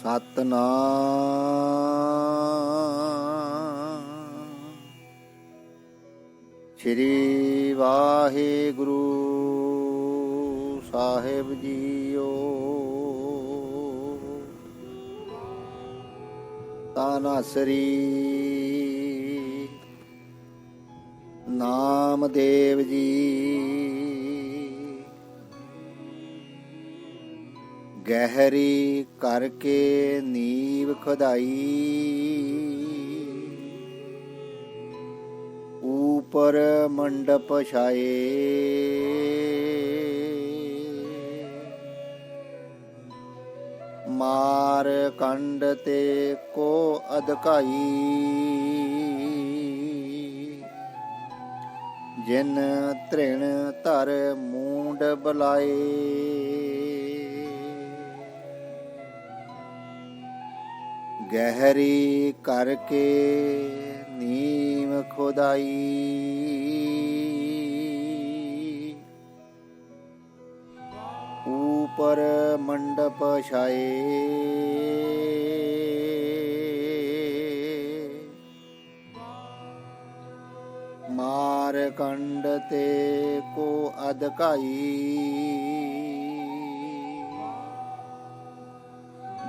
ਸਤਨਾਮ। ਸ੍ਰੀ ਵਾਹਿਗੁਰੂ ਸਾਹਿਬ ਜੀਓ। ਤਾਨਾਸਰੀ ਨਾਮਦੇਵ ਜੀ। ਗਹਿਰੀ ਕਰਕੇ ਨੀਵ ਖੁਦਾਈ। ਉਪਰ ਮੰਡਪ ਛਾਏ। ਮਾਰ ਕੰਡ ਤੇ ਕੋ ਅਧਕਾਈ। ਜਿਨ ਤ੍ਰਿਣ ਧਰ ਮੂੰਡ ਬਲਾਏ। ਗਹਿਰੀ ਕਰਕੇ ਨੀਮ ਖੁਦਾਈ। ਊਪਰ ਮੰਡਪ ਛਾਏ। ਮਾਰ ਕੰਡ ਤੇ ਕੋ ਅਧਕਾਈ।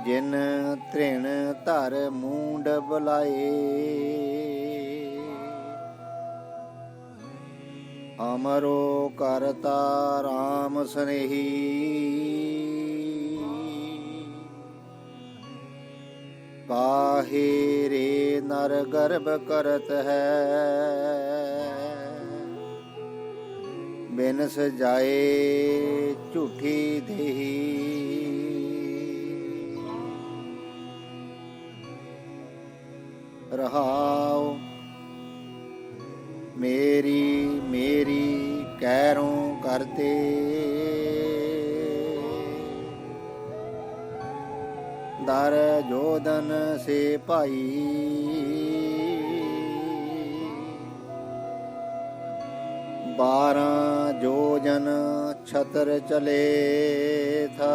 ਜਿਨ ਤ੍ਰਿਣ ਧਰ ਮੂੰਡ ਬਲਾਏ। ਅਮਰੋ ਕਰਤਾ RAM ਸਨੇਹੀ। ਕਾਹੇ ਰੇ ਨਰ ਗਰਭ ਕਰਤ ਹੈ। ਬਿਨ ਸਜਾਏ ਝੂਠੀ ਦੇਹੀ। ਰਹਾਉ ਮੇਰੀ ਮੇਰੀ ਕਹਿਰੋਂ ਕਰਤੇ ਦਰ ਜੋਦਨ ਸੇ ਭਾਈ। ਬਾਰਾਂ ਜੋਜਨ ਛਤਰ ਚਲੇ ਥਾ।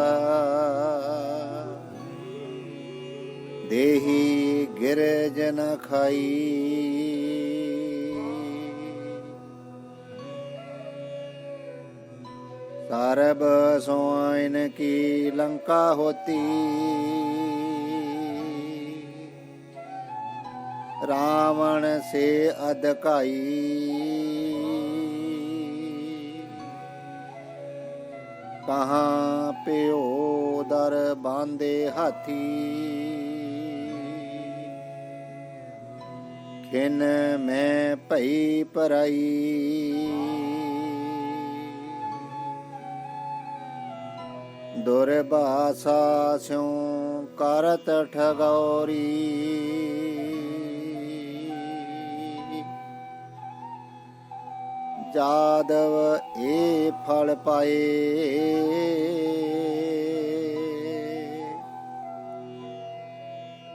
ਦੇਹੀ ਗਿਰਜ ਨ ਖਾਈ। ਸਰਬ ਸੋਇਨ ਕੀ ਲੰਕਾ ਹੋਤੀ। ਰਾਵਣ ਸੇ ਅਧਕਾਈ ਕਹਾਂ ਪਿਓ ਦਰ ਬਾਂਦੇ ਹਾਥੀ। ਕਿਨ ਮੈਂ ਭਈ ਪਰਾਈ ਦੁਰਬਾਸਾ ਸਿਉ ਕਰਤ ਠਗੌਰੀ। ਜਾਦਵ ਏ ਫਲ ਪਾਏ।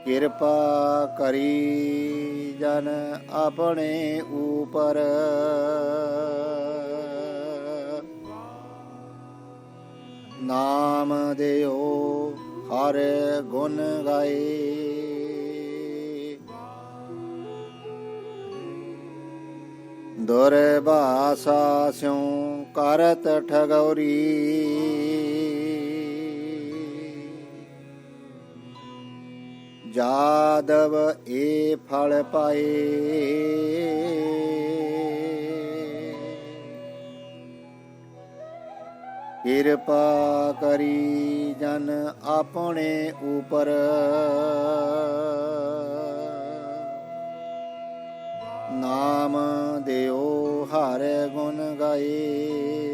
ਕਿਰਪਾ ਕਰੀ ਜਨ ਆਪਣੇ ਉਪਰ। ਨਾਮ ਦਿਓ ਹਰ ਗੁਣ ਗਾਏ। ਦੁਰਭਾਸਾ ਸਿਉ ਕਰਤ ਠਗੌਰੀ। ਜਾਦਵ ਏ ਫਲ ਪਾਏ। ਕਿਰਪਾ ਕਰੀ ਜਨ ਆਪਣੇ ਉਪਰ। ਨਾਮ ਦਿਓ ਹਰ ਗੁਣ ਗਾਏ।